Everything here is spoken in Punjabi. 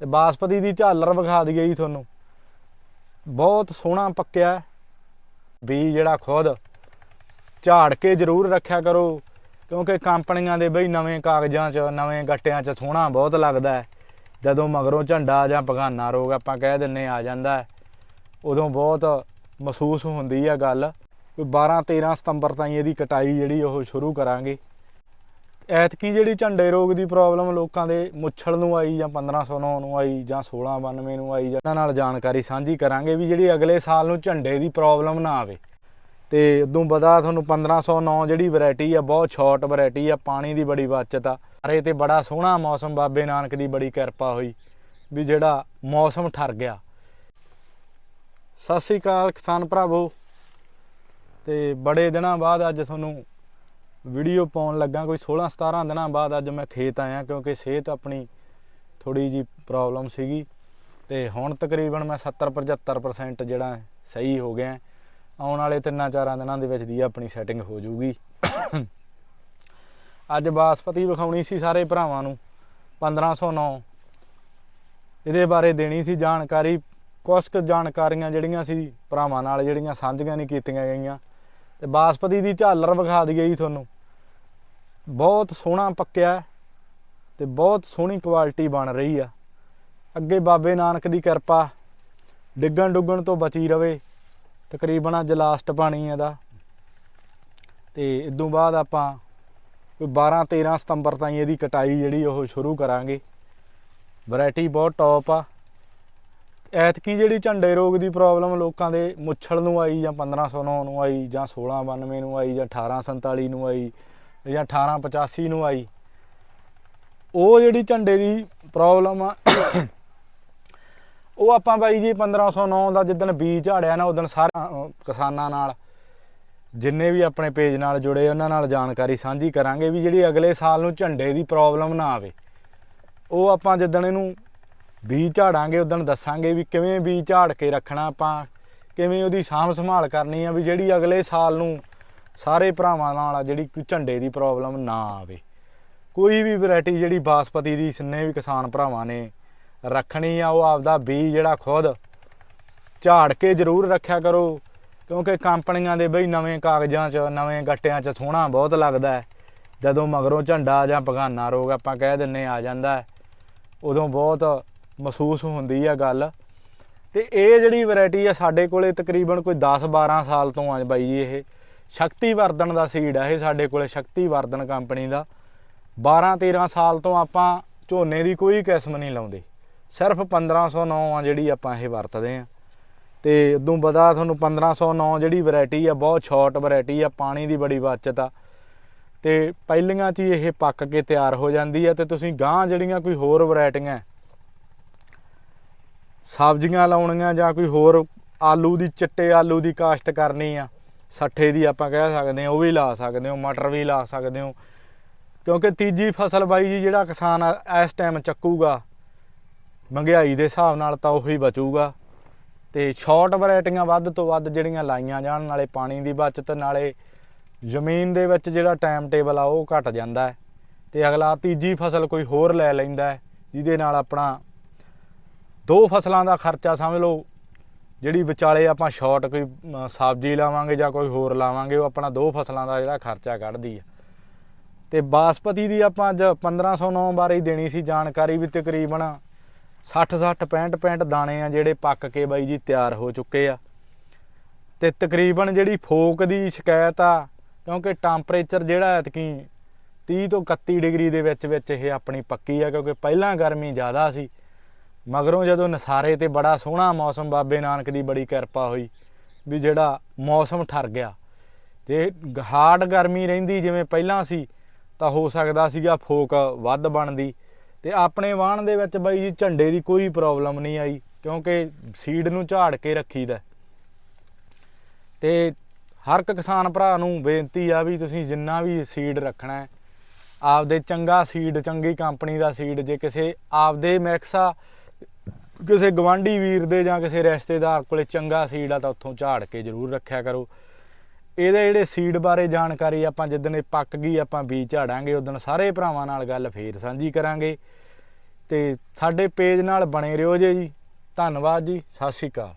ਤੇ ਬਾਸਪਤੀ ਦੀ ਝਾਲਰ ਵਿਖਾ ਦਈਏ ਜੀ ਤੁਹਾਨੂੰ। ਬਹੁਤ ਸੋਹਣਾ ਪੱਕਿਆ ਬੀ ਜਿਹੜਾ ਖੁਦ ਝਾੜ ਕੇ ਜ਼ਰੂਰ ਰੱਖਿਆ ਕਰੋ, ਕਿਉਂਕਿ ਕੰਪਨੀਆਂ ਦੇ ਬਈ ਨਵੇਂ ਕਾਗਜ਼ਾਂ 'ਚ, ਨਵੇਂ ਗੱਟਿਆਂ 'ਚ ਸੋਹਣਾ ਬਹੁਤ ਲੱਗਦਾ ਜਦੋਂ ਮਗਰੋਂ ਝੰਡਾ ਜਾਂ ਪਗਾਨਾ ਰੋਗ ਆਪਾਂ ਕਹਿ ਦਿੰਨੇ ਆ ਜਾਂਦਾ ਉਦੋਂ ਬਹੁਤ ਮਹਿਸੂਸ ਹੁੰਦੀ ਆ ਗੱਲ। ਕੋਈ 12 13 ਸਤੰਬਰ ਤਾਈਂ ਇਹਦੀ ਕਟਾਈ ਜਿਹੜੀ ਉਹ ਸ਼ੁਰੂ ਕਰਾਂਗੇ। ਐਤਕੀ ਜਿਹੜੀ ਝੰਡੇ ਰੋਗ ਦੀ ਪ੍ਰੋਬਲਮ ਲੋਕਾਂ ਦੇ ਮੁੱਛਲ ਨੂੰ ਆਈ ਜਾਂ 1509 ਨੂੰ ਆਈ ਜਾਂ 1692 ਨੂੰ ਆਈ ਜਾਂ ਇਹਨਾਂ ਨਾਲ ਜਾਣਕਾਰੀ ਸਾਂਝੀ ਕਰਾਂਗੇ ਵੀ ਜਿਹੜੀ ਅਗਲੇ ਸਾਲ ਨੂੰ ਝੰਡੇ ਦੀ ਪ੍ਰੋਬਲਮ ਨਾ ਆਵੇ। ਤੇ ਉਦੋਂ ਪਤਾ ਤੁਹਾਨੂੰ 1509 ਜਿਹੜੀ ਵੈਰਾਈਟੀ ਆ, ਬਹੁਤ ਛੋਟ ਵੈਰਾਈਟੀ ਆ, ਪਾਣੀ ਦੀ ਬੜੀ ਬਚਤ ਆ। ਅਰੇ ਤੇ ਬੜਾ ਸੋਹਣਾ ਮੌਸਮ, ਬਾਬੇ ਨਾਨਕ ਦੀ ਬੜੀ ਕਿਰਪਾ ਹੋਈ ਵੀ ਜਿਹੜਾ ਮੌਸਮ ਠਰ ਗਿਆ। ਸਤਿ ਸ੍ਰੀ ਅਕਾਲ ਕਿਸਾਨ ਭਰਾਵੋ। ਤੇ ਬੜੇ ਦਿਨਾਂ ਬਾਅਦ ਅੱਜ ਤੁਹਾਨੂੰ ਵੀਡੀਓ ਪਾਉਣ ਲੱਗਾ ਕੋਈ 16 17 ਦਿਨਾਂ ਬਾਅਦ ਅੱਜ ਮੈਂ ਖੇਤ ਆਇਆ ਕਿਉਂਕਿ ਸਿਹਤ ਆਪਣੀ ਥੋੜੀ ਜੀ ਪ੍ਰੋਬਲਮ ਸੀਗੀ ਤੇ ਹੁਣ ਤਕਰੀਬਨ ਮੈਂ 70 75% ਜਿਹੜਾ ਸਹੀ ਹੋ ਗਿਆ ਆਉਣ ਵਾਲੇ ਤਿੰਨਾਂ ਚਾਰਾਂ ਦਿਨਾਂ ਦੇ ਵਿੱਚ ਦੀ ਆਪਣੀ ਸੈਟਿੰਗ ਹੋ ਜਾਊਗੀ। ਅੱਜ ਬਾਸਪਤੀ ਵਿਖਾਉਣੀ ਸੀ ਸਾਰੇ ਭਰਾਵਾਂ ਨੂੰ 1509 ਇਹਦੇ ਬਾਰੇ ਦੇਣੀ ਸੀ ਜਾਣਕਾਰੀ ਕੁਝ ਕੁ ਜਾਣਕਾਰੀਆਂ ਜਿਹੜੀਆਂ ਸੀ ਭਰਾਵਾਂ ਨਾਲ ਜਿਹੜੀਆਂ ਸਾਂਝੀਆਂ ਨਹੀਂ ਕੀਤੀਆਂ ਗਈਆਂ। ਤੇ ਬਾਸਪਤੀ ਦੀ ਝਾਲਰ ਵਿਖਾ ਦਈਏ ਜੀ ਤੁਹਾਨੂੰ। ਬਹੁਤ ਸੋਹਣਾ ਪੱਕਿਆ ਹੈ ਤੇ ਬਹੁਤ ਸੋਹਣੀ ਕੁਆਲਿਟੀ ਬਣ ਰਹੀ ਆ। ਅੱਗੇ ਬਾਬੇ ਨਾਨਕ ਦੀ ਕਿਰਪਾ, ਡਿੱਗਣ ਡੁੱਗਣ ਤੋਂ ਬਚੀ ਰਵੇ, ਤਕਰੀਬਨ ਅੱਜ ਲਾਸਟ ਪਾਣੀ ਇਹਦਾ। ਤੇ ਇਦੋਂ ਬਾਅਦ ਆਪਾਂ ਕੋਈ 12 13 ਸਤੰਬਰ ਤਾਈਂ ਇਹਦੀ ਕਟਾਈ ਜਿਹੜੀ ਉਹ ਸ਼ੁਰੂ ਕਰਾਂਗੇ। ਵੈਰਾਈਟੀ ਬਹੁਤ ਟੌਪ ਆ। ਐਤਕੀ ਜਿਹੜੀ ਝੰਡੇ ਰੋਗ ਦੀ ਪ੍ਰੋਬਲਮ ਲੋਕਾਂ ਦੇ ਮੁੱਛਲ ਨੂੰ ਆਈ ਜਾਂ 1509 ਨੂੰ ਆਈ ਜਾਂ 1692 ਨੂੰ ਆਈ ਜਾਂ 1847 ਨੂੰ ਆਈ ਜਾਂ 1885 ਨੂੰ ਆਈ। ਉਹ ਜਿਹੜੀ ਝੰਡੇ ਦੀ ਪ੍ਰੋਬਲਮ ਆ, ਉਹ ਆਪਾਂ ਬਾਈ ਜੀ 1509 ਦਾ ਜਿੱਦਣ ਬੀਜ ਝਾੜਿਆ ਨਾ, ਉਦੋਂ ਸਾਰੇ ਕਿਸਾਨਾਂ ਨਾਲ, ਜਿੰਨੇ ਵੀ ਆਪਣੇ ਪੇਜ ਨਾਲ ਜੁੜੇ, ਉਹਨਾਂ ਨਾਲ ਜਾਣਕਾਰੀ ਸਾਂਝੀ ਕਰਾਂਗੇ ਵੀ ਜਿਹੜੀ ਅਗਲੇ ਸਾਲ ਨੂੰ ਝੰਡੇ ਦੀ ਪ੍ਰੋਬਲਮ ਨਾ ਆਵੇ। ਉਹ ਆਪਾਂ ਜਿੱਦਣ ਇਹਨੂੰ ਬੀਜ ਝਾੜਾਂਗੇ, ਉਦੋਂ ਦੱਸਾਂਗੇ ਵੀ ਕਿਵੇਂ ਬੀਜ ਝਾੜ ਕੇ ਰੱਖਣਾ ਆਪਾਂ, ਕਿਵੇਂ ਉਹਦੀ ਸਾਂਭ ਸੰਭਾਲ ਕਰਨੀ ਆ, ਵੀ ਜਿਹੜੀ ਅਗਲੇ ਸਾਲ ਨੂੰ ਸਾਰੇ ਭਰਾਵਾਂ ਨਾਲ ਜਿਹੜੀ ਕੋਈ ਝੰਡੇ ਦੀ ਪ੍ਰੋਬਲਮ ਨਾ ਆਵੇ। ਕੋਈ ਵੀ ਵੈਰਾਈਟੀ ਜਿਹੜੀ ਬਾਸਪਤੀ ਦੀ ਜਿੰਨੇ ਵੀ ਕਿਸਾਨ ਭਰਾਵਾਂ ਨੇ, ਰੱਖਣੀ ਆ ਉਹ ਆਪਦਾ ਬੀਜ ਜਿਹੜਾ ਖੁਦ ਝਾੜ ਕੇ ਜ਼ਰੂਰ ਰੱਖਿਆ ਕਰੋ, ਕਿਉਂਕਿ ਕੰਪਨੀਆਂ ਦੇ ਬਈ ਨਵੇਂ ਕਾਗਜ਼ਾਂ 'ਚ, ਨਵੇਂ ਗੱਟਿਆਂ 'ਚ ਸੋਹਣਾ ਬਹੁਤ ਲੱਗਦਾ ਜਦੋਂ ਮਗਰੋਂ ਝੰਡਾ ਜਾਂ ਪਗਾਨਾ ਰੋਗ ਆਪਾਂ ਕਹਿ ਦਿੰਨੇ ਆ ਜਾਂਦਾ ਉਦੋਂ ਬਹੁਤ ਮਹਿਸੂਸ ਹੁੰਦੀ ਆ ਗੱਲ। ਤੇ ਇਹ ਜਿਹੜੀ ਵੈਰਾਈਟੀ ਆ ਸਾਡੇ ਕੋਲੇ ਤਕਰੀਬਨ ਕੋਈ 10 12 ਸਾਲ ਤੋਂ ਆ ਬਾਈ ਜੀ ਇਹ। ਸ਼ਕਤੀ ਵਰਦਨ ਦਾ ਸੀਡ ਆ ਇਹ ਸਾਡੇ ਕੋਲੇ, ਸ਼ਕਤੀ ਵਰਦਨ ਕੰਪਨੀ ਦਾ। 12 13 ਸਾਲ ਤੋਂ ਆਪਾਂ ਝੋਨੇ ਦੀ ਕੋਈ ਕਿਸਮ ਨਹੀਂ ਲਾਉਂਦੇ। ਸਿਰਫ 1509 ਆ ਜਿਹੜੀ ਆਪਾਂ ਇਹ ਵਰਤਦੇ ਆ। ਤੇ ਉਦੋਂ ਬਦਾ ਤੁਹਾਨੂੰ 1509 ਜਿਹੜੀ ਵੈਰਾਈਟੀ ਆ, ਬਹੁਤ ਛੋਟ ਵੈਰਾਈਟੀ ਆ, ਪਾਣੀ ਦੀ ਬੜੀ ਬਚਤ ਆ। ਤੇ ਪਹਿਲੀਆਂ 'ਚ ਹੀ ਇਹ ਪੱਕ ਕੇ ਤਿਆਰ ਹੋ ਜਾਂਦੀ ਆ ਤੇ ਤੁਸੀਂ ਗਾਂ ਜਿਹੜੀਆਂ ਕੋਈ ਹੋਰ ਵੈਰਾਈਟੀਆਂ ਸਬਜ਼ੀਆਂ ਲਾਉਣੀਆਂ ਜਾਂ ਕੋਈ ਹੋਰ ਆਲੂ ਦੀ, ਚਿੱਟੇ ਆਲੂ ਦੀ ਕਾਸ਼ਤ ਕਰਨੀ ਆ ਸੱਠੇ ਦੀ ਆਪਾਂ ਕਹਿ ਸਕਦੇ ਹਾਂ, ਉਹ ਵੀ ਲਾ ਸਕਦੇ ਹੋ, ਮਟਰ ਵੀ ਲਾ ਸਕਦੇ ਹੋ। ਕਿਉਂਕਿ ਤੀਜੀ ਫਸਲ ਬਾਈ ਜੀ ਜਿਹੜਾ ਕਿਸਾਨ ਇਸ ਟਾਈਮ ਚੱਕੂਗਾ, ਮਹਿੰਗਾਈ ਦੇ ਹਿਸਾਬ ਨਾਲ ਤਾਂ ਉਹੀ ਬਚੂਗਾ। ਤੇ ਸ਼ਾਰਟ ਵੈਰਾਈਟੀਆਂ ਵੱਧ ਤੋਂ ਵੱਧ ਜਿਹੜੀਆਂ ਲਾਈਆਂ ਜਾਣ, ਨਾਲੇ ਪਾਣੀ ਦੀ ਬਚਤ, ਨਾਲੇ ਜ਼ਮੀਨ ਦੇ ਵਿੱਚ ਜਿਹੜਾ ਟਾਈਮ ਟੇਬਲ ਆ, ਉਹ ਘਟ ਜਾਂਦਾ ਹੈ। ਤੇ ਅਗਲਾ ਤੀਜੀ ਫਸਲ ਕੋਈ ਹੋਰ ਲੈ ਲੈਂਦਾ ਹੈ, ਜਿਹਦੇ ਨਾਲ ਆਪਣਾ ਦੋ ਫਸਲਾਂ ਦਾ ਖਰਚਾ ਸਮਝ ਲਓ ਜਿਹੜੀ ਵਿਚਾਲੇ ਆਪਾਂ ਸ਼ਾਰਟ ਕੋਈ ਸਬਜ਼ੀ ਲਾਵਾਂਗੇ ਜਾਂ ਕੋਈ ਹੋਰ ਲਾਵਾਂਗੇ, ਉਹ ਆਪਣਾ ਦੋ ਫਸਲਾਂ ਦਾ ਜਿਹੜਾ ਖਰਚਾ ਕੱਢਦੀ ਆ। ਤੇ ਬਾਸਪਤੀ ਦੀ ਆਪਾਂ ਅੱਜ 1509 ਬਾਰੇ ਹੀ ਦੇਣੀ ਸੀ ਜਾਣਕਾਰੀ ਵੀ ਤਕਰੀਬਨ 60 60 65 65 ਦਾਣੇ ਆ ਜਿਹੜੇ ਪੱਕ ਕੇ ਬਾਈ ਜੀ ਤਿਆਰ ਹੋ ਚੁੱਕੇ ਆ। ਤੇ ਤਕਰੀਬਨ ਜਿਹੜੀ ਫੋਕ ਦੀ ਸ਼ਿਕਾਇਤ ਆ, ਕਿਉਂਕਿ ਟੈਂਪਰੇਚਰ ਜਿਹੜਾ ਐਤਕੀ 30 ਤੋਂ 31 ਡਿਗਰੀ ਦੇ ਵਿੱਚ ਵਿੱਚ ਇਹ ਆਪਣੀ ਪੱਕੀ ਆ, ਕਿਉਂਕਿ ਪਹਿਲਾਂ ਗਰਮੀ ਜ਼ਿਆਦਾ ਸੀ। ਮਗਰੋਂ ਜਦੋਂ ਨਸਾਰੇ ਤੇ ਬੜਾ ਸੋਹਣਾ ਮੌਸਮ ਬਾਬੇ ਨਾਨਕ ਦੀ ਬੜੀ ਕਿਰਪਾ ਹੋਈ ਵੀ ਜਿਹੜਾ ਮੌਸਮ ਠਰ ਗਿਆ ਤੇ ਹਾਰਡ ਗਰਮੀ ਰਹਿੰਦੀ ਜਿਵੇਂ ਪਹਿਲਾਂ ਸੀ, ਤਾਂ ਹੋ ਸਕਦਾ ਸੀਗਾ ਫੋਕ ਵੱਧ ਬਣਦੀ ਤੇ ਆਪਣੇ ਵਾਹਣ ਦੇ ਵਿੱਚ ਬਾਈ ਜੀ ਝੰਡੇ ਦੀ ਕੋਈ ਪ੍ਰੋਬਲਮ ਨਹੀਂ ਆਈ, ਕਿਉਂਕਿ ਸੀਡ ਨੂੰ ਝਾੜ ਕੇ ਰੱਖੀਦਾ। ਤੇ ਹਰ ਇੱਕ ਕਿਸਾਨ ਭਰਾ ਨੂੰ ਬੇਨਤੀ ਆ ਵੀ ਤੁਸੀਂ ਜਿੰਨਾ ਵੀ ਸੀਡ ਰੱਖਣਾ ਹੈ, ਆਪਦੇ ਚੰਗਾ ਸੀਡ, ਚੰਗੀ ਕੰਪਨੀ ਦਾ ਸੀਡ, ਜੇ ਕਿਸੇ ਆਪਦੇ ਮਿਕਸਾ ਕਿਸੇ ਗਵਾਂਢੀ ਵੀਰ ਦੇ ਜਾਂ ਕਿਸੇ ਰਿਸ਼ਤੇਦਾਰ ਕੋਲੇ ਚੰਗਾ ਸੀਡ ਆ ਤਾਂ ਉੱਥੋਂ ਝਾੜ ਕੇ ਜ਼ਰੂਰ ਰੱਖਿਆ ਕਰੋ। ਇਹਦੇ ਜਿਹੜੇ ਸੀਡ ਬਾਰੇ ਜਾਣਕਾਰੀ ਆਪਾਂ ਜਿੱਦਣ ਇਹ ਪੱਕ ਗਈ, ਆਪਾਂ ਬੀਜ ਝਾੜਾਂਗੇ ਉਦੋਂ ਸਾਰੇ ਭਰਾਵਾਂ ਨਾਲ ਗੱਲ ਫੇਰ ਸਾਂਝੀ ਕਰਾਂਗੇ। ਤੇ ਸਾਡੇ ਪੇਜ ਨਾਲ ਬਣੇ ਰਹੋ ਜੇ ਜੀ। ਧੰਨਵਾਦ ਜੀ। ਸਤਿ ਸ਼੍ਰੀ ਅਕਾਲ।